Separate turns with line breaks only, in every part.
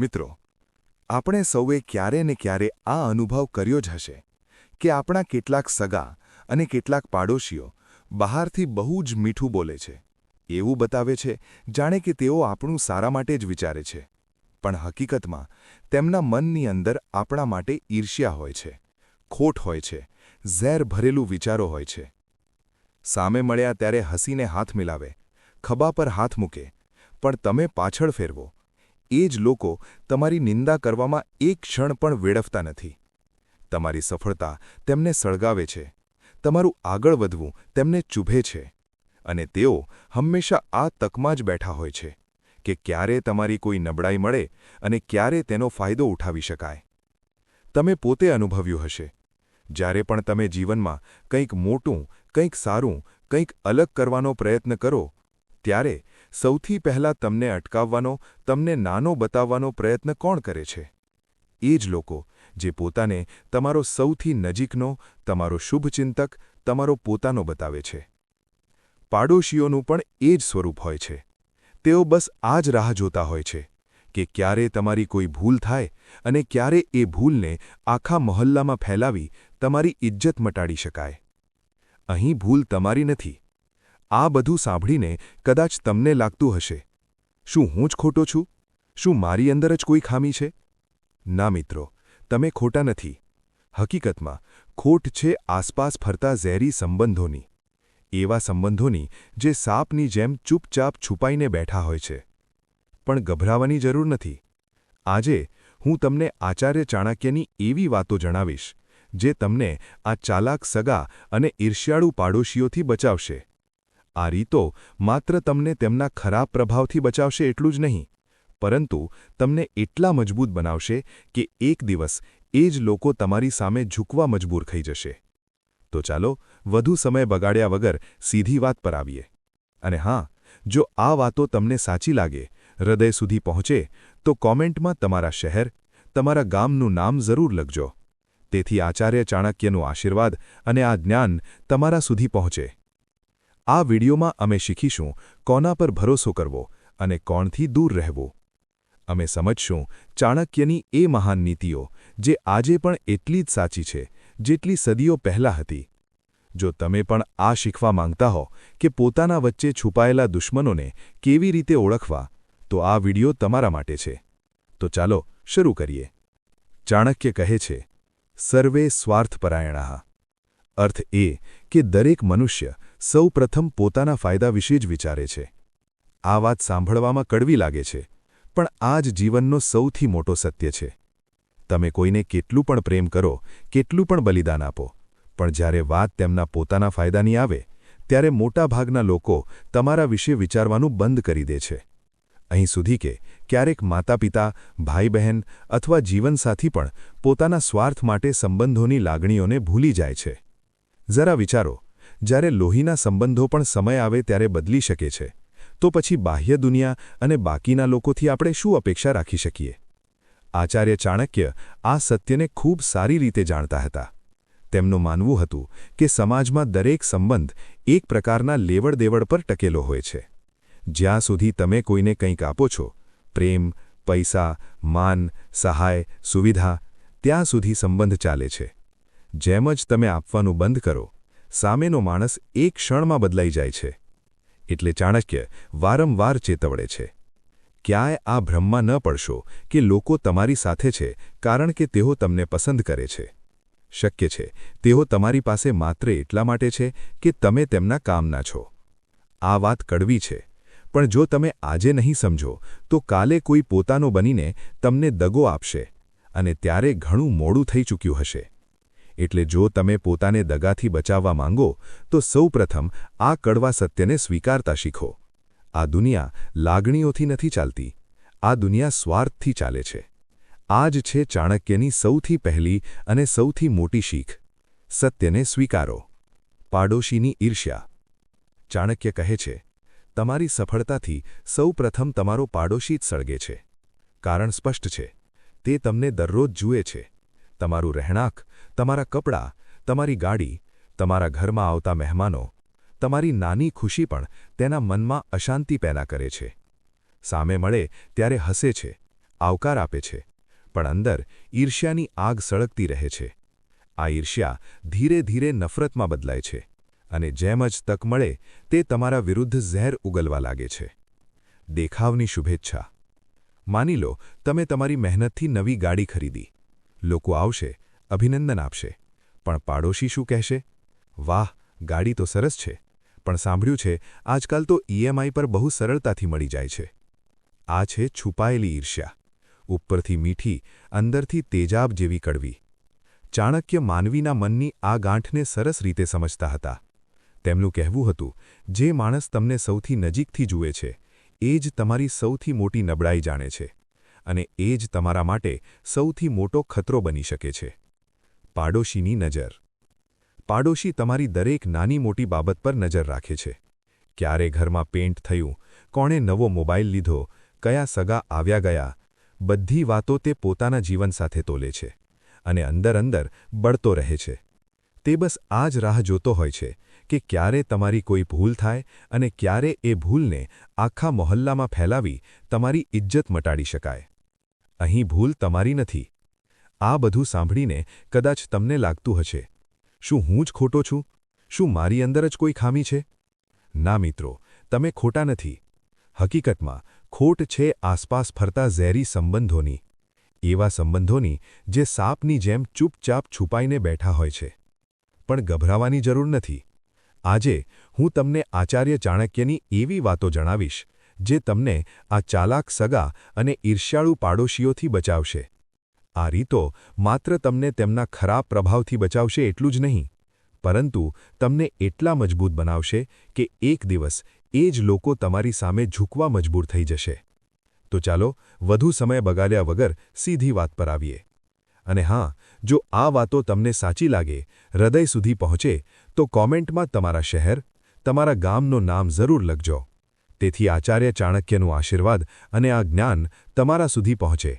મિત્રો, આપણે સૌએ ક્યારે ને ક્યારે આ અનુભવ કર્યો જ હશે કે આપણા કેટલાક સગા અને કેટલાક પાડોશીઓ બહારથી બહુ જ મીઠું બોલે છે, એવું બતાવે છે, જાણે કે તેઓ આપણું સારા માટે જ વિચારે છે. પણ હકીકતમાં, તેમના મનની અંદર આપણા માટે ઈર્ષ્યા હોય છે, ખોટ હોય છે, ઝેર ભરેલું વિચારો હોય છે. સામે મળ્યા ત્યારે હસીને હાથ મિલાવે, ખભા પર હાથ મૂકે, પણ તમે પાછળ ફેરવો. એ જ લોકો તમારી નિંદા કરવામાં એક ક્ષણ પણ વેડફતા નથી. તમારી સફળતા તેમને સળગાવે છે. તમારું આગળ વધવું તેમને ચૂભે છે. અને તેઓ હંમેશા આ તકમાં જ બેઠા હોય છે કે ક્યારે તમારી કોઈ નબળાઈ મળે અને ક્યારે તેનો ફાયદો ઉઠાવી શકાય. તમે પોતે અનુભવ્યું હશે. જ્યારે પણ તમે જીવનમાં કંઈક મોટું, કંઈક સારું, કંઈક અલગ કરવાનો પ્રયત્ન કરો, ત્યારે સૌથી પહેલાં તમને અટકાવવાનો, તમને નાનો બતાવવાનો પ્રયત્ન કોણ કરે છે? એ જ લોકો, જે પોતાને તમારો સૌથી નજીકનો, તમારો શુભચિંતક, તમારો પોતાનો બતાવે છે. પાડોશીઓનું પણ એ જ સ્વરૂપ હોય છે. તેઓ બસ આ જ રાહ જોતા હોય છે, કે ક્યારે તમારી કોઈ ભૂલ થાય અને ક્યારે એ ભૂલને આખા મહોલ્લામાં ફેલાવી તમારી ઇજ્જત મટાડી શકાય. અહીં ભૂલ તમારી નથી આ બધું સાંભળીને કદાચ તમને લાગતું હશે. શું હું જ ખોટો છું? શું મારી અંદર જ કોઈ ખામી છે? ના મિત્રો, તમે ખોટા નથી. હકીકતમાં, ખોટ છે આસપાસ ફરતા ઝેરી સંબંધોની. એવા સંબંધોની જે સાપની જેમ ચૂપચાપ છુપાઈને બેઠા હોય છે. પણ ગભરાવાની જરૂર નથી. આજે હું તમને આચાર્ય ચાણક્યની એવી વાતો જણાવીશ, જે તમને આ ચાલાક સગા અને ઈર્ષ્યાળુ પાડોશીઓથી બચાવશે. આ રીતો માત્ર તમને તેમના ખરાબ પ્રભાવથી બચાવશે એટલું જ નહીં, પરંતુ તમને એટલા મજબૂત બનાવશે કે એક દિવસ એ જ લોકો તમારી સામે ઝૂકવા મજબૂર થઈ જશે. તો ચાલો, વધુ સમય બગાડ્યા વગર સીધી વાત પર આવીએ. અને હા, જો આ વાતો તમને સાચી લાગે, હૃદય સુધી પહોંચે, તો કોમેન્ટમાં તમારા શહેર, તમારા ગામનું નામ જરૂર લખજો. તેથી આચાર્ય ચાણક્યનું આશીર્વાદ અને આ જ્ઞાન તમારા સુધી પહોંચે. આ વિડીયોમાં અમે શીખીશું કોના પર ભરોસો કરવો અને કોણથી દૂર રહેવું. અમે સમજશું ચાણક્યની એ મહાન નીતિઓ જે આજે પણ એટલી જ સાચી છે જેટલી સદીઓ પહેલાં હતી. જો તમે પણ આ શીખવા માંગતા હો કે પોતાના વચ્ચે છુપાયેલા દુશ્મનોને કેવી રીતે ઓળખવા, તો આ વીડિયો તમારા માટે છે. તો ચાલો શરૂ કરીએ. ચાણક્ય કહે છે, સર્વે સ્વાર્થપરાયણા. અર્થ એ કે દરેક મનુષ્ય સૌ પ્રથમ પોતાના ફાયદા વિશે જ વિચારે છે. આ વાત સાંભળવામાં કડવી લાગે છે, પણ આ જ જીવનનો સૌથી મોટો સત્ય છે. તમે કોઈને કેટલું પણ પ્રેમ કરો, કેટલું પણ બલિદાન આપો, પણ જ્યારે વાત તેમના પોતાના ફાયદાની આવે, ત્યારે મોટાભાગના લોકો તમારા વિશે વિચારવાનું બંધ કરી દે છે. અહીં સુધી કે ક્યારેક માતાપિતા ભાઈ બહેન અથવા જીવનસાથી પણ પોતાના સ્વાર્થ માટે સંબંધોની લાગણીઓને ભૂલી જાય છે. જરા વિચારો, જ્યારે લોહીના સંબંધો પણ સમય આવે ત્યારે બદલી શકે છે, તો પછી બાહ્ય દુનિયા અને બાકીના લોકોથી આપણે શું અપેક્ષા રાખી શકીએ? આચાર્ય ચાણક્ય આ સત્યને ખૂબ સારી રીતે જાણતા હતા. તેમનું માનવું હતું કે સમાજમાં દરેક સંબંધ એક પ્રકારના લેવડ પર ટકેલો હોય છે. જ્યાં સુધી તમે કોઈને કંઈક આપો છો, પ્રેમ, પૈસા, માન, સહાય, સુવિધા, ત્યાં સુધી સંબંધ ચાલે છે. જેમ જ તમે આપવાનું બંધ કરો, સામેનો માણસ એક ક્ષણમાં બદલાઈ જાય છે. એટલે ચાણક્ય વારંવાર ચેતવડે છે. ક્યાંય આ ભ્રમમાં ન પડશો કે લોકો તમારી સાથે છે, કારણ કે તેઓ તમને પસંદ કરે છે. શક્ય છે, તેઓ તમારી પાસે માત્ર એટલા માટે છે કે તમે તેમના કામના છો. આ વાત કડવી છે. પણ જો તમે આજે નહીં સમજો, તો કાલે કોઈ પોતાનો બનીને તમને દગો આપશે, અને ત્યારે ઘણું મોડું થઈ ચૂક્યું હશે. એટલે જો તમે પોતાને દગાથી બચાવવા માંગો, તો સૌપ્રથમ આ કડવા સત્યને સ્વીકારતા શીખો. આ દુનિયા લાગણીઓથી નથી ચાલતી. આ દુનિયા સ્વાર્થથી ચાલે છે. આ જ છે ચાણક્યની સૌથી પહેલી અને સૌથી મોટી શીખ. સત્યને સ્વીકારો. પાડોશીની ઈર્ષ્યા. ચાણક્ય કહે છે, તમારી સફળતાથી સૌપ્રથમ તમારો પાડોશી જ સળગે છે. કારણ સ્પષ્ટ છે, તે તમને દરરોજ જુએ છે. તમારું રહેણાંક તમારા કપડાં, તમારી ગાડી, તમારા ઘરમાં આવતા મહેમાનો, તમારી નાની ખુશી પણ તેના મનમાં અશાંતિ પેદા કરે છે. સામે મળે ત્યારે હસે છે, આવકાર આપે છે, પણ અંદર ઈર્ષ્યાની આગ સળગતી રહે છે. આ ઈર્ષ્યા ધીરે ધીરે નફરતમાં બદલાય છે અને જેમ જ તક મળે તે તમારા વિરુદ્ધ ઝેર ઉગલવા લાગે છે. દેખાવની શુભેચ્છા. માની લો, તમે તમારી મહેનતથી નવી ગાડી ખરીદી. લોકો આવશે અભિનંદન આપશે. પણ પાડોશી શું કહેશે? વાહ, ગાડી તો સરસ છે. પણ સાંભળ્યું છે, આજકાલ તો ઈએમઆઈ પર બહુ સરળતાથી મળી જાય છે. આ છે છુપાયેલી ઈર્ષ્યા. ઉપરથી મીઠી, અંદરથી તેજાબ જેવી કડવી. ચાણક્ય માનવીના મનની આ ગાંઠને સરસ રીતે સમજતા હતા. તેમનું કહેવું હતું, જે માણસ તમને સૌથી નજીકથી જુએ છે, એ જ તમારી સૌથી મોટી નબળાઈ જાણે છે, અને એ જ તમારા માટે સૌથી મોટો ખતરો બની શકે છે. પાડોશીની નજર. પાડોશી તમારી દરેક નાની મોટી બાબત પર નજર રાખે છે. ક્યારે ઘરમાં પેન્ટ થયું, કોણે નવો મોબાઈલ લીધો, કયા સગા આવ્યા ગયા, બધી વાતો તે પોતાના જીવન સાથે તોલે છે અને અંદર અંદર બળતો રહે છે. તે બસ આ જ રાહ જોતો હોય છે કે ક્યારે તમારી કોઈ ભૂલ થાય અને ક્યારે એ ભૂલને આખા મોહલ્લામાં ફેલાવી તમારી ઇજ્જત મટાડી શકાય. અહીં ભૂલ તમારી નથી આ બધું સાંભળીને કદાચ તમને લાગતું હશે. શું હું જ ખોટો છું? શું મારી અંદર જ કોઈ ખામી છે? ના મિત્રો, તમે ખોટા નથી. હકીકતમાં, ખોટ છે આસપાસ ફરતા ઝેરી સંબંધોની. એવા સંબંધોની જે સાપની જેમ ચૂપચાપ છુપાઈને બેઠા હોય છે. પણ ગભરાવાની જરૂર નથી. આજે હું તમને આચાર્ય ચાણક્યની એવી વાતો જણાવીશ, જે તમને આ ચાલાક સગા અને ઈર્ષ્યાળુ પાડોશીઓથી બચાવશે. આ રીતો માત્ર તમને તેમના ખરાબ પ્રભાવથી બચાવશે એટલું જ નહીં, પરંતુ તમને એટલા મજબૂત બનાવશે કે એક દિવસ એ જ લોકો તમારી સામે ઝૂકવા મજબૂર થઈ જશે. તો ચાલો વધુ સમય બગાડ્યા વગર સીધી વાત પર આવીએ. અને હા, જો આ વાતો તમને સાચી લાગે, હૃદય સુધી પહોંચે, તો કોમેન્ટમાં તમારા શહેર, તમારા ગામનું નામ જરૂર લખજો. તેથી આચાર્ય ચાણક્યનું આશીર્વાદ અને આ જ્ઞાન તમારા સુધી પહોંચે.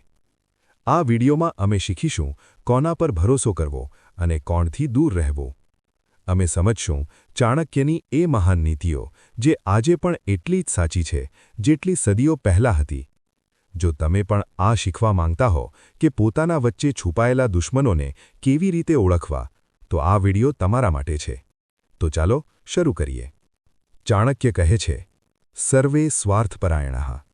આ વિડીયોમાં અમે શીખીશું કોના પર ભરોસો કરવો અને કોણથી દૂર રહેવું. અમે સમજશું ચાણક્યની એ મહાન નીતિઓ, જે આજે પણ એટલી જ સાચી છે, જેટલી સદીઓ પહેલાં હતી. જો તમે પણ આ શીખવા માંગતા હો કે પોતાના વચ્ચે છુપાયેલા દુશ્મનોને કેવી રીતે ઓળખવા, તો આ વીડિયો તમારા માટે છે. તો ચાલો શરૂ કરીએ. ચાણક્ય કહે છે, સર્વે સ્વાર્થપરાયણ.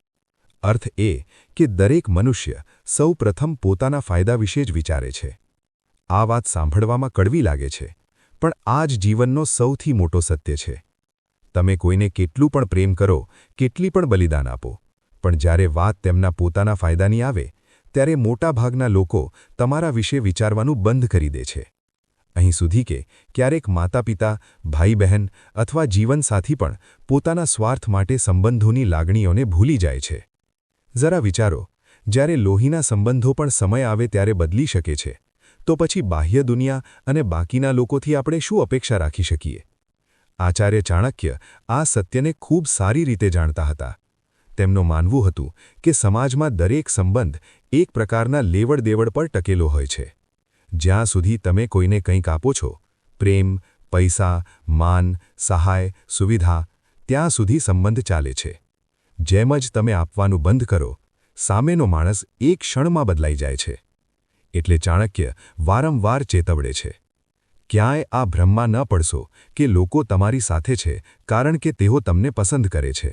અર્થ એ કે દરેક મનુષ્ય સૌ પ્રથમ પોતાના ફાયદા વિશે જ વિચારે છે. આ વાત સાંભળવામાં કડવી લાગે છે, પણ આ જ જીવનનો સૌથી મોટો સત્ય છે. તમે કોઈને કેટલું પણ પ્રેમ કરો, કેટલી પણ બલિદાન આપો, પણ જ્યારે વાત તેમના પોતાના ફાયદાની આવે, ત્યારે મોટાભાગના લોકો તમારા વિશે વિચારવાનું બંધ કરી દે છે. અહીં સુધી કે ક્યારેક માતાપિતા ભાઈ બહેન અથવા જીવનસાથી પણ પોતાના સ્વાર્થ માટે સંબંધોની લાગણીઓને ભૂલી જાય છે. જરા વિચારો, જ્યારે લોહીના સંબંધો પણ સમય આવે ત્યારે બદલી શકે છે, તો પછી બાહ્ય દુનિયા અને બાકીના લોકોથી આપણે શું અપેક્ષા રાખી શકીએ? આચાર્ય ચાણક્ય આ સત્યને ખૂબ સારી રીતે જાણતા હતા. તેમનું માનવું હતું કે સમાજમાં દરેક સંબંધ એક પ્રકારના લેવડ દેવડ પર ટકેલો હોય છે. જ્યાં સુધી તમે કોઈને કંઈક આપો છો, પ્રેમ, પૈસા, માન, સહાય, સુવિધા, ત્યાં સુધી સંબંધ ચાલે છે. જેમ જ તમે આપવાનું બંધ કરો, સામેનો માણસ એક ક્ષણમાં બદલાઈ જાય છે. એટલે ચાણક્ય વારંવાર ચેતવડે છે. ક્યાંય આ ભ્રમમાં ન પડશો કે લોકો તમારી સાથે છે, કારણ કે તેઓ તમને પસંદ કરે છે.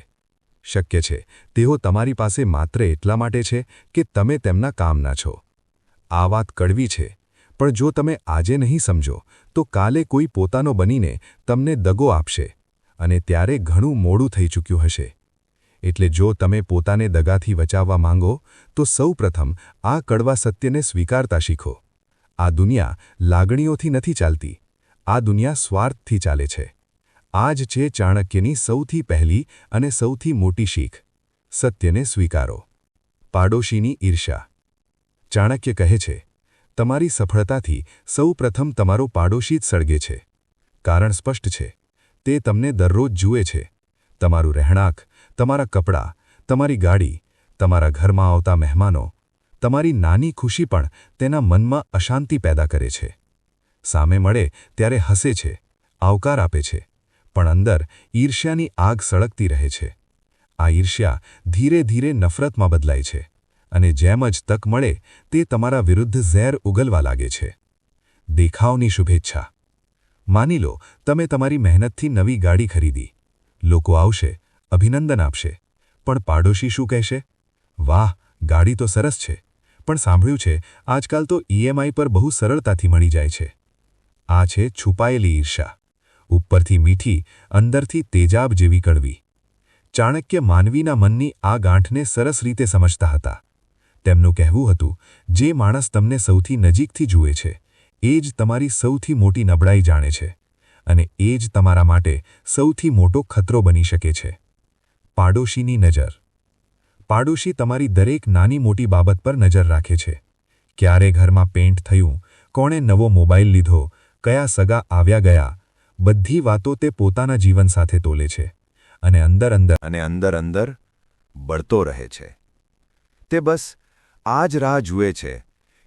શક્ય છે, તેઓ તમારી પાસે માત્ર એટલા માટે છે કે તમે તેમના કામના છો. આ વાત કડવી છે, પણ જો તમે આજે નહીં સમજો, તો કાલે કોઈ પોતાનો બનીને તમને દગો આપશે, અને ત્યારે ઘણું મોડું થઈ ચૂક્યું હશે. એટલે જો તમે પોતાને દગાથી બચાવવા માંગો, તો સૌ પ્રથમ આ કડવા સત્યને સ્વીકારતા શીખો. આ દુનિયા લાગણીઓથી નથી ચાલતી. આ દુનિયા સ્વાર્થથી ચાલે છે. આ જ છે ચાણક્યની સૌથી પહેલી અને સૌથી મોટી શીખ. સત્યને સ્વીકારો. પાડોશીની ઈર્ષા ચાણક્ય કહે છે, તમારી સફળતાથી સૌ પ્રથમ તમારો પાડોશી જ સળગે છે. કારણ સ્પષ્ટ છે, તે તમને દરરોજ જુએ છે. તમારું રહેણાંક તમારા કપડાં, તમારી ગાડી, તમારા ઘરમાં આવતા મહેમાનો, તમારી નાની ખુશી પણ તેના મનમાં અશાંતિ પેદા કરે છે. સામે મળે ત્યારે હસે છે, આવકાર આપે છે, પણ અંદર ઈર્ષ્યાની આગ સળગતી રહે છે. આ ઈર્ષ્યા ધીરે ધીરે નફરતમાં બદલાય છે
અને જેમ જ તક મળે તે તમારા વિરુદ્ધ ઝેર ઉગલવા લાગે છે. દેખાવની શુભેચ્છા. માની લો, તમે તમારી મહેનતથી નવી ગાડી ખરીદી. લોકો આવશે અભિનંદન આપશે. પણ પાડોશી શું કહેશે? વાહ, ગાડી તો સરસ છે. પણ સાંભળ્યું છે, આજકાલ તો ઈએમઆઈ પર બહુ સરળતાથી મળી જાય છે. આ છે છુપાયેલી ઈર્ષા. ઉપરથી મીઠી, અંદરથી તેજાબ જેવી કડવી. ચાણક્ય માનવીના મનની આ ગાંઠને સરસ રીતે સમજતા હતા. તેમનું કહેવું હતું, જે માણસ તમને સૌથી નજીકથી જુએ છે, એ જ તમારી સૌથી મોટી નબળાઈ જાણે છે, અને એ જ તમારા માટે સૌથી મોટો ખતરો બની શકે છે. પાડોશીની નજર. પાડોશી તમારી દરેક નાની મોટી બાબત પર નજર રાખે છે. ક્યારે ઘરમાં પેન્ટ થયું, કોણે નવો મોબાઈલ લીધો, કયા સગા આવ્યા ગયા, બધી વાતો તે પોતાના જીવન સાથે તોલે છે અને અંદર અંદર
અને અંદર અંદર બળતો રહે છે. તે બસ આ જ રાહ જુએ છે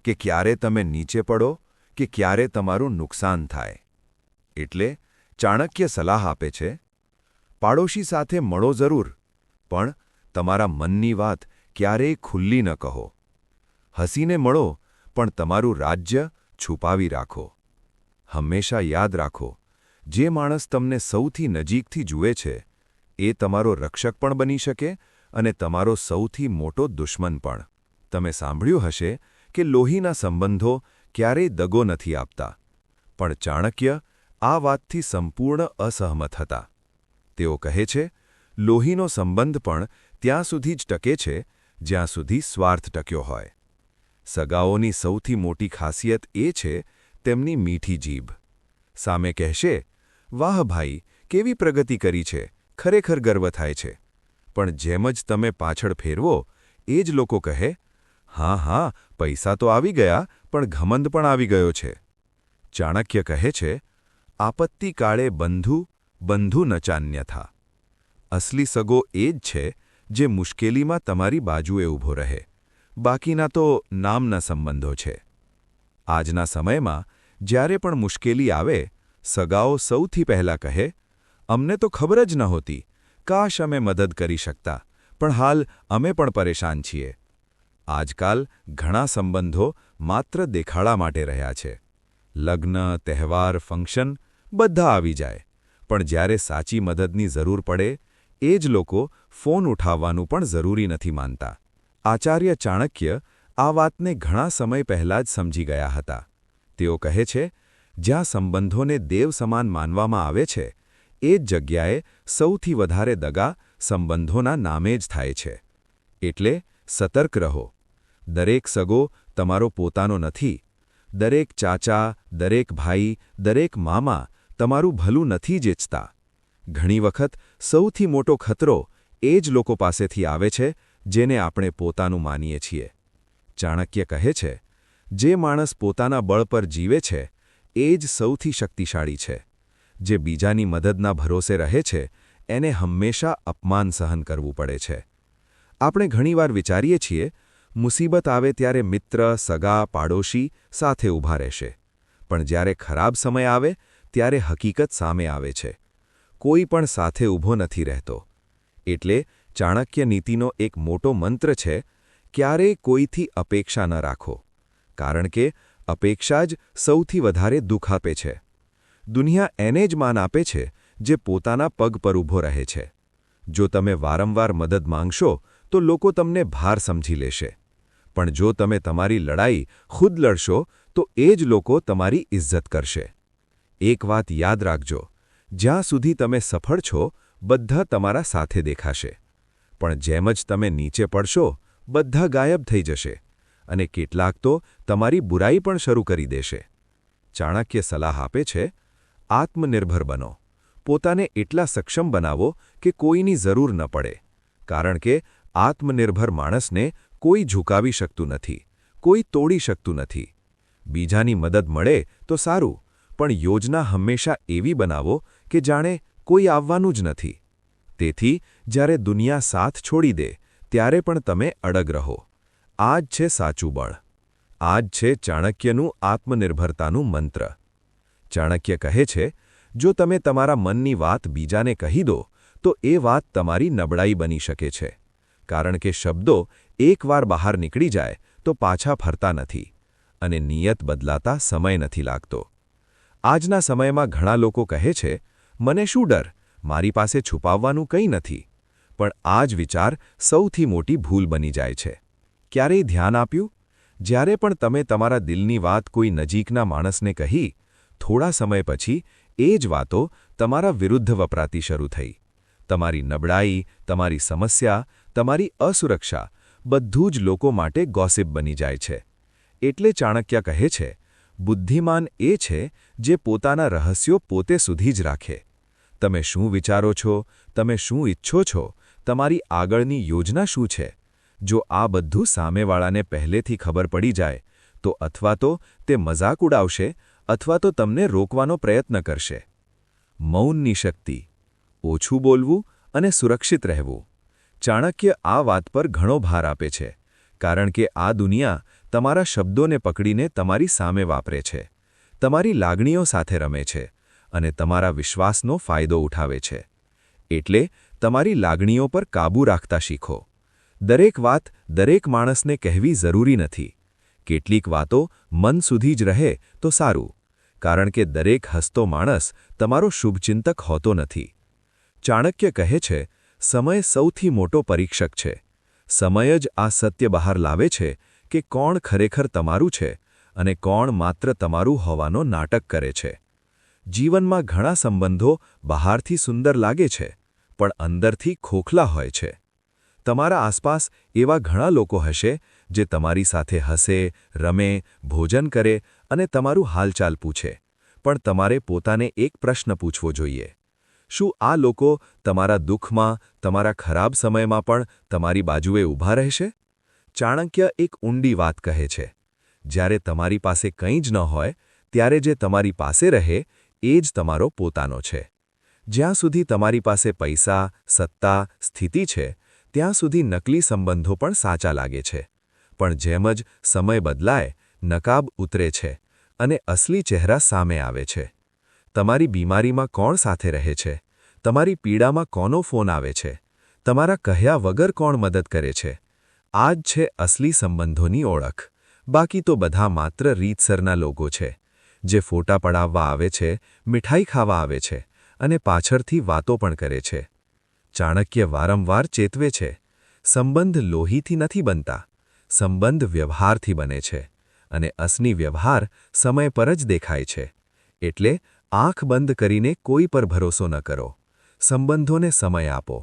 કે ક્યારે તમે નીચે પડો, કે ક્યારે તમારું નુકસાન થાય. એટલે ચાણક્ય સલાહ આપે છે, પાડોશી સાથે મળો જરૂર પણ તમારા મનની વાત ક્યારેય ખુલ્લી ન કહો. હસીને મળો, પણ તમારું રાજ્ય છુપાવી રાખો. હંમેશા યાદ રાખો, જે માણસ તમને સૌથી નજીકથી જુએ છે, એ તમારો રક્ષક પણ બની શકે અને તમારો સૌથી મોટો દુશ્મન પણ. તમે સાંભળ્યું હશે કે લોહીના સંબંધો ક્યારેય દગો નથી આપતા, પણ ચાણક્ય આ વાતથી સંપૂર્ણ અસહમત હતા. તેઓ કહે છે લોહીનો સંબંધ પણ ત્યાં સુધી જ ટકે છે, જ્યાં સુધી સ્વાર્થ ટક્યો હોય. સગાઓની સૌથી મોટી ખાસિયત એ છે તેમની મીઠી જીભ. સામે કહેશે, વાહ ભાઈ, કેવી પ્રગતિ કરી છે, ખરેખર ગર્વ થાય છે. પણ જેમ જ તમે પાછળ ફેરવો, એ જ લોકો કહે, હા હા, પૈસા તો આવી ગયા, પણ ઘમંદ પણ આવી ગયો છે. ચાણક્ય કહે છે, આપત્તિ કાળે બંધુ બંધુ નચાન્યથા અસલી સગો એ જ છે જે મુશ્કેલીમાં તમારી બાજુએ ઊભો રહે. બાકીના તો નામના સંબંધો છે. આજના સમયમાં જ્યારે પણ મુશ્કેલી આવે, સગાઓ સૌથી પહેલાં કહે, અમને તો ખબર જ નહોતી. કાશ અમે મદદ કરી શકતા. પણ હાલ અમે પણ પરેશાન છીએ. આજકાલ ઘણા સંબંધો માત્ર દેખાડા માટે રહ્યા છે. લગ્ન, તહેવાર, ફંક્શન બધા આવી જાય. પણ જ્યારે સાચી મદદની જરૂર પડે એ જ લોકો ફોન ઉઠાવવાનું પણ જરૂરી નથી માનતા. આચાર્ય ચાણક્ય આ વાતને ઘણા સમય પહેલાં જ સમજી ગયા હતા. તેઓ કહે છે, જ્યાં સંબંધોને દેવ સમાન માનવામાં આવે છે, એ જ જગ્યાએ સૌથી વધારે દગા સંબંધોના નામે જ થાય છે. એટલે સતર્ક રહો. દરેક સગો તમારો પોતાનો નથી. દરેક ચાચા, દરેક ભાઈ, દરેક મામા તમારું ભલું નથી જેચતા. ઘણી વખત સૌથી મોટો ખતરો એ જ લોકો પાસેથી આવે છે, જેને આપણે પોતાનું માનીએ છીએ. ચાણક્ય કહે છે, જે માણસ પોતાના બળ પર જીવે છે, એ જ સૌથી શક્તિશાળી છે. જે બીજાની મદદના ભરોસે રહે છે, એને હંમેશા અપમાન સહન કરવું પડે છે. આપણે ઘણીવાર વિચારીએ છીએ, મુસીબત આવે ત્યારે મિત્ર, સગા, પાડોશી સાથે ઊભા રહેશે. પણ જ્યારે ખરાબ સમય આવે, ત્યારે હકીકત સામે આવે છે. કોઈ પણ સાથે ઊભો નથી રહેતો. એટલે ચાણક્ય નીતિનો એક મોટો મંત્ર છે ક્યારેય કોઈથી અપેક્ષા ન રાખો. કારણ કે અપેક્ષા જ સૌથી વધારે દુઃખ આપે છે. દુનિયા એને જ માન આપે છે, જે પોતાના પગ પર ઊભો રહે છે. જો તમે વારંવાર મદદ માંગશો, તો લોકો તમને ભાર સમજી લેશે. પણ જો તમે તમારી લડાઈ ખુદ લડશો, તો એ જ લોકો તમારી ઇજ્જત કરશે. એક વાત યાદ રાખજો જ્યાં સુધી તમે સફળ છો, બધા તમારા સાથે દેખાશે. પણ જેમ જ તમે નીચે પડશો, બધા ગાયબ થઈ જશે અને કેટલાક તો તમારી બુરાઈ પણ શરૂ કરી દેશે. ચાણક્ય સલાહ આપે છે, આત્મનિર્ભર બનો. પોતાને એટલા સક્ષમ બનાવો કે કોઈની જરૂર ન પડે. કારણ કે આત્મનિર્ભર માણસને કોઈ ઝુકાવી શકતું નથી, કોઈ તોડી શકતું નથી. બીજાની મદદ મળે તો સારું, પણ યોજના હંમેશા એવી બનાવો કે જાણે કોઈ આવવાનું જ નથી. તેથી, જ્યારે દુનિયા સાથ છોડી દે, ત્યારે પણ તમે અડગ રહો. આ જ છે સાચું બળ. આ જ છે ચાણક્યનું આત્મનિર્ભરતાનું મંત્ર. ચાણક્ય કહે છે, જો તમે તમારા મનની વાત બીજાને કહી દો, તો એ વાત તમારી નબળાઈ બની શકે છે. કારણ કે શબ્દો
એકવાર બહાર નીકળી જાય, તો પાછા ફરતા નથી અને નિયત બદલાતા સમય નથી લાગતો. આજના સમયમાં ઘણા લોકો કહે છે મને શું ડર? મારી પાસે છુપાવવાનું કંઈ નથી. પણ આ જ વિચાર સૌથી મોટી ભૂલ બની જાય છે. ક્યારેય ધ્યાન આપ્યું? જ્યારે પણ તમે તમારા દિલની વાત કોઈ નજીકના માણસને કહી, થોડા સમય પછી એ જ વાતો તમારા વિરુદ્ધ વપરાતી શરૂ થઈ. તમારી નબળાઈ, તમારી સમસ્યા, તમારી અસુરક્ષા બધું જ લોકો માટે ગોસિપ બની જાય છે. એટલે ચાણક્ય કહે છે, બુદ્ધિમાન એ છે જે પોતાના રહસ્યો પોતે સુધી જ રાખે. તમે શું વિચારો છો? તમે શું ઈચ્છો છો? તમારી આગળની યોજના શું છે? જો આ બધું સામેવાળાને પહેલેથી ખબર પડી જાય, તો અથવા તો તે મજાક ઉડાવશે, અથવા તો તમને રોકવાનો પ્રયત્ન કરશે. મૌનની શક્તિ, ઓછું બોલવું અને સુરક્ષિત રહેવું. ચાણક્ય આ વાત પર ઘણો ભાર આપે છે, કારણ કે આ દુનિયા તમારા શબ્દોને પકડીને તમારી સામે વાપરે છે. તમારી લાગણીઓ સાથે રમે છે. અને તમારા વિશ્વાસનો ફાયદો ઉઠાવે છે. એટલે તમારી લાગણીઓ પર કાબૂ રાખતા શીખો. દરેક વાત દરેક માણસને કહેવી જરૂરી નથી. કેટલીક વાતો મન સુધી જ રહે તો સારું, કારણ કે દરેક હસતો માણસ તમારો શુભચિંતક હોતો નથી. ચાણક્ય કહે છે, સમય સૌથી મોટો પરીક્ષક છે. સમય જ આ સત્ય બહાર લાવે છે કે કોણ ખરેખર તમારું છે અને કોણ માત્ર તમારું હોવાનો નાટક કરે છે. જીવનમાં ઘણા સંબંધો બહારથી સુંદર લાગે છે, પણ અંદરથી ખોખલા હોય છે. તમારા આસપાસ એવા ઘણા લોકો હશે જે તમારી સાથે હસે, રમે, ભોજન કરે અને તમારું હાલચાલ પૂછે. પણ તમારે પોતાને એક પ્રશ્ન પૂછવો જોઈએ. શું આ લોકો તમારા દુઃખમાં, તમારા ખરાબ સમયમાં પણ તમારી બાજુએ ઊભા રહેશે? ચાણક્ય એક ઊંડી વાત કહે છે. જ્યારે તમારી પાસે કંઈ જ ન હોય, ત્યારે જે તમારી પાસે રહે એ જ તમારો પોતાનો છે. જ્યાં સુધી તમારી પાસે પૈસા, સત્તા, સ્થિતિ છે, ત્યાં સુધી નકલી સંબંધો પણ સાચા લાગે છે. પણ જેમ જ સમય બદલાય, નકાબ ઉતરે છે અને અસલી ચહેરા સામે આવે છે. તમારી બીમારીમાં કોણ સાથે રહે છે? તમારી પીડામાં કોનો ફોન આવે છે? તમારા કહ્યા વગર કોણ મદદ કરે છે? આ જ છે અસલી સંબંધોની ઓળખ. બાકી તો બધા માત્ર રીતસરના લોકો છે. જે ફોટા પડાવવા આવે છે, મીઠાઈ ખાવા આવે છે અને પાછળથી વાતો પણ કરે છે. ચાણક્ય વારંવાર ચેતવે છે, સંબંધ લોહીથી નથી બનતા, સંબંધ વ્યવહારથી બને છે અને અસની વ્યવહાર સમય પર જ દેખાય છે. એટલે આંખ બંધ કરીને કોઈ પર ભરોસો ન કરો. સંબંધોને સમય આપો,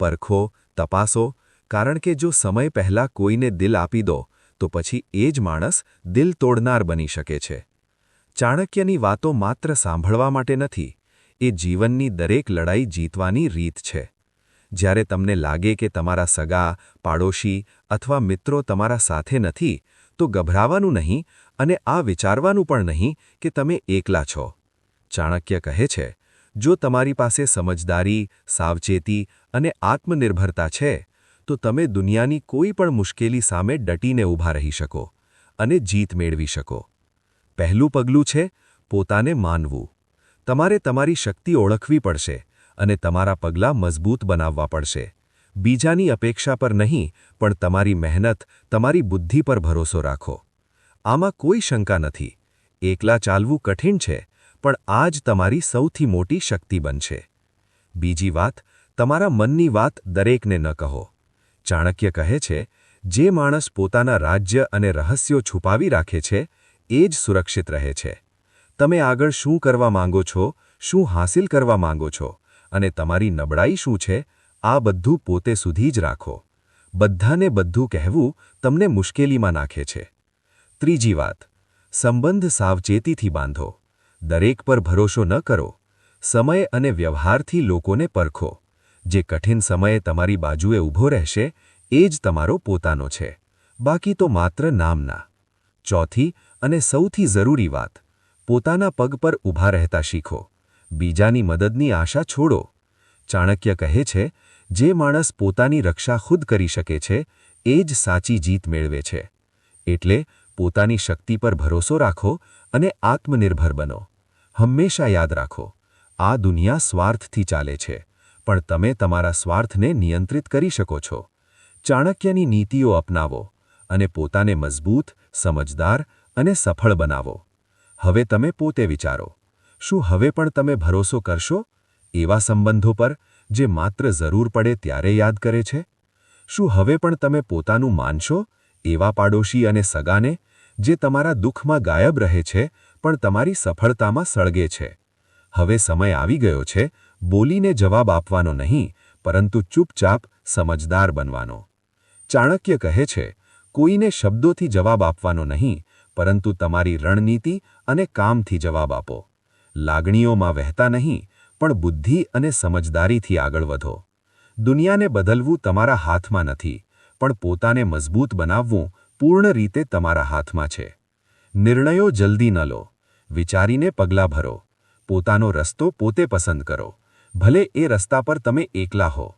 પરખો, તપાસો, કારણ કે જો સમય પહેલાં કોઈને દિલ આપી દો, તો પછી એ જ માણસ દિલ તોડનાર બની શકે છે. ચાણક્યની વાતો માત્ર સાંભળવા માટે નથી, એ જીવનની દરેક લડાઈ જીતવાની રીત છે. જ્યારે તમને લાગે કે તમારા સગા, પાડોશી અથવા મિત્રો તમારા સાથે નથી, તો ગભરાવાનું નહીં અને આ વિચારવાનું પણ નહીં કે તમે એકલા છો. ચાણક્ય કહે છે, જો તમારી પાસે સમજદારી, સાવચેતી અને આત્મનિર્ભરતા છે, તો તમે દુનિયાની કોઈ પણ મુશ્કેલી સામે ડટીને ઊભા રહી શકો અને જીત મેળવી શકો. પહેલું પગલું છે પોતાને માનવું. તમારે તમારી શક્તિ ઓળખવી પડશે અને તમારા પગલાં મજબૂત બનાવવા પડશે. બીજાની અપેક્ષા પર નહીં, પણ તમારી મહેનત, તમારી બુદ્ધિ પર ભરોસો રાખો. આમાં કોઈ શંકા નથી. એકલા ચાલવું કઠિન છે, પણ આ જ તમારી સૌથી મોટી શક્તિ બનશે. બીજી વાત, તમારા મનની વાત દરેકને ન કહો. ચાણક્ય કહે છે, જે માણસ પોતાના રાજ્ય અને રહસ્યો છુપાવી રાખે છે એ જ સુરક્ષિત રહે છે. તમે આગળ શું કરવા માંગો છો, શું હાંસિલ કરવા માંગો છો, અને તમારી નબળાઈ શું છે, આ બધું પોતે સુધી જ રાખો. બધાને બધું કહેવું તમને મુશ્કેલીમાં નાખે છે. ત્રીજી વાત, સંબંધ સાવચેતીથી બાંધો. દરેક પર ભરોસો ન કરો. સમય અને વ્યવહારથી લોકોને પરખો. જે કઠિન સમયે તમારી બાજુએ ઊભો રહેશે, એ જ તમારો પોતાનો છે. બાકી તો માત્ર નામના. ચોથી અને સૌથી જરૂરી વાત, પોતાના પગ પર ઊભા રહેતા શીખો. બીજાની મદદની આશા છોડો. ચાણક્ય કહે છે, જે માણસ પોતાની રક્ષા ખુદ કરી શકે છે, એ જ સાચી જીત મેળવે છે. એટલે પોતાની શક્તિ પર ભરોસો રાખો અને આત્મનિર્ભર બનો. હંમેશા યાદ રાખો, આ દુનિયા સ્વાર્થથી ચાલે છે, પણ તમે તમારા સ્વાર્થને નિયંત્રિત કરી શકો છો. ચાણક્યની નીતિઓ અપનાવો અને પોતાને મજબૂત, સમજદાર અને સફળ બનાવો. હવે તમે પોતે વિચારો, શું હવે પણ તમે ભરોસો કરશો? એવા સંબંધો પર, જે માત્ર જરૂર પડે ત્યારે યાદ કરે છે? શું હવે પણ તમે પોતાનું માનશો? એવા પાડોશી અને સગાને, જે તમારા દુઃખમાં ગાયબ રહે છે, પણ તમારી સફળતામાં સળગે છે. હવે સમય આવી ગયો છે, બોલીને જવાબ આપવાનો નહીં, પરંતુ ચૂપચાપ સમજદાર બનવાનો. ચાણક્ય કહે છે, કોઈને શબ્દોથી જવાબ આપવાનો નહીં પરંતુ તમારી રણનીતિ અને કામથી જવાબ આપો. લાગણીઓમાં વહેતા નહીં, પણ બુદ્ધિ અને સમજદારીથી આગળ વધો. દુનિયાને બદલવું તમારા હાથમાં નથી, પણ પોતાને મજબૂત બનાવવું પૂર્ણ રીતે તમારા હાથમાં છે. નિર્ણયો જલ્દી ન લો, વિચારીને પગલાં ભરો. પોતાનો રસ્તો પોતે પસંદ કરો, ભલે એ રસ્તા પર તમે એકલા હો.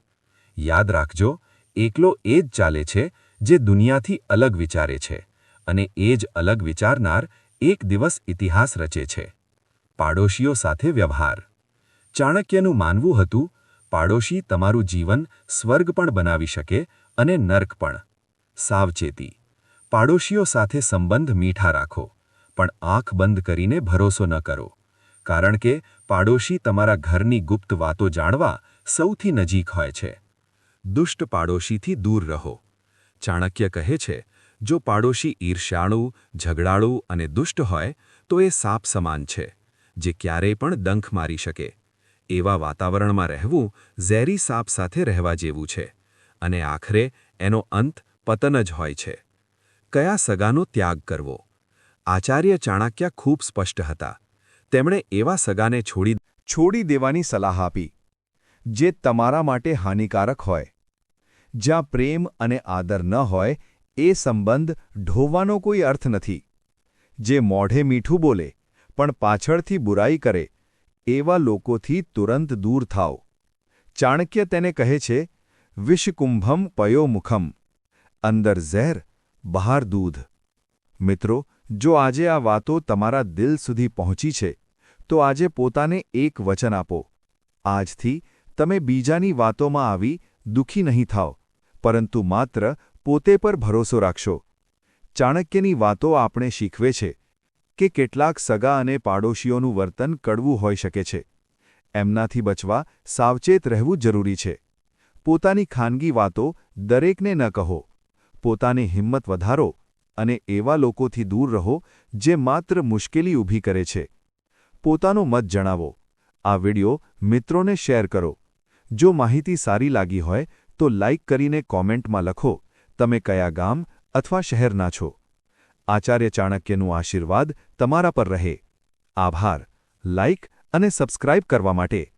યાદ રાખજો, એકલો એ જ ચાલે છે જે દુનિયાથી અલગ વિચારે છે. અને એ જ અલગ વિચારનાર એક દિવસ ઇતિહાસ રચે છે. પાડોશીઓ સાથે વ્યવહાર. ચાણક્યનું માનવું હતું, પાડોશી તમારું જીવન સ્વર્ગ પણ બનાવી શકે અને નર્ક પણ. સાવચેતી. પાડોશીઓ સાથે સંબંધ મીઠા રાખો, પણ આંખ બંધ કરીને ભરોસો ન કરો. કારણ કે પાડોશી તમારા ઘરની ગુપ્ત વાતો જાણવા સૌથી નજીક હોય છે. દુષ્ટ પાડોશીથી દૂર રહો. ચાણક્ય કહે છે જો પાડોશી ઈર્ષ્યાળુ, ઝઘડાળુ અને દુષ્ટ હોય, તો એ સાપ સમાન છે, જે ક્યારેય પણ દંખ મારી શકે. એવા વાતાવરણમાં રહેવું ઝેરી સાપ સાથે રહેવા જેવું છે અને આખરે એનો અંત પતન જ હોય છે. કયા સગાનો ત્યાગ કરવો? આચાર્ય ચાણક્ય ખૂબ સ્પષ્ટ હતા. તેમણે એવા સગાને છોડી
છોડી દેવાની સલાહ આપી, જે તમારા માટે હાનિકારક હોય. જ્યાં પ્રેમ અને આદર ન હોય એ સંબંધ ઢોવાનો કોઈ અર્થ નથી. જે મોઢે મીઠું બોલે, પણ પાછળથી બુરાઈ કરે, એવા લોકોથી તુરંત દૂર થાઓ. ચાણક્ય તેને કહે છે, વિષકુંભમ પયો મુખમ. અંદર ઝેર, બહાર દૂધ. મિત્રો, જો આજે આ વાતો તમારા દિલ સુધી પહોંચી છે, તો આજે પોતાને એક વચન આપો. આજથી તમે બીજાની વાતોમાં આવી દુઃખી નહીં થાઓ, પરંતુ માત્ર પોતે પર ભરોસો રાખશો. ચાણક્યની વાતો આપણે શીખવે છે કે કેટલાક સગા અને પાડોશીઓનું વર્તન કડવું હોઈ શકે છે. એમનાથી બચવા સાવચેત રહેવું જરૂરી છે. પોતાની ખાનગી વાતો દરેકને ન કહો. પોતાની હિંમત વધારો અને એવા લોકોથી દૂર રહો જે માત્ર મુશ્કેલી ઊભી કરે છે. પોતાનો મત જણાવો. આ વિડિયો મિત્રોને શેર કરો. જો માહિતી સારી લાગી હોય તો લાઇક કરીને કોમેન્ટમાં લખો. તમે કયા ગામ અથવા શહેરના છો? આચાર્ય ચાણક્યનું આશીર્વાદ તમારા પર રહે. આભાર. લાઇક અને સબસ્ક્રાઇબ કરવા માટે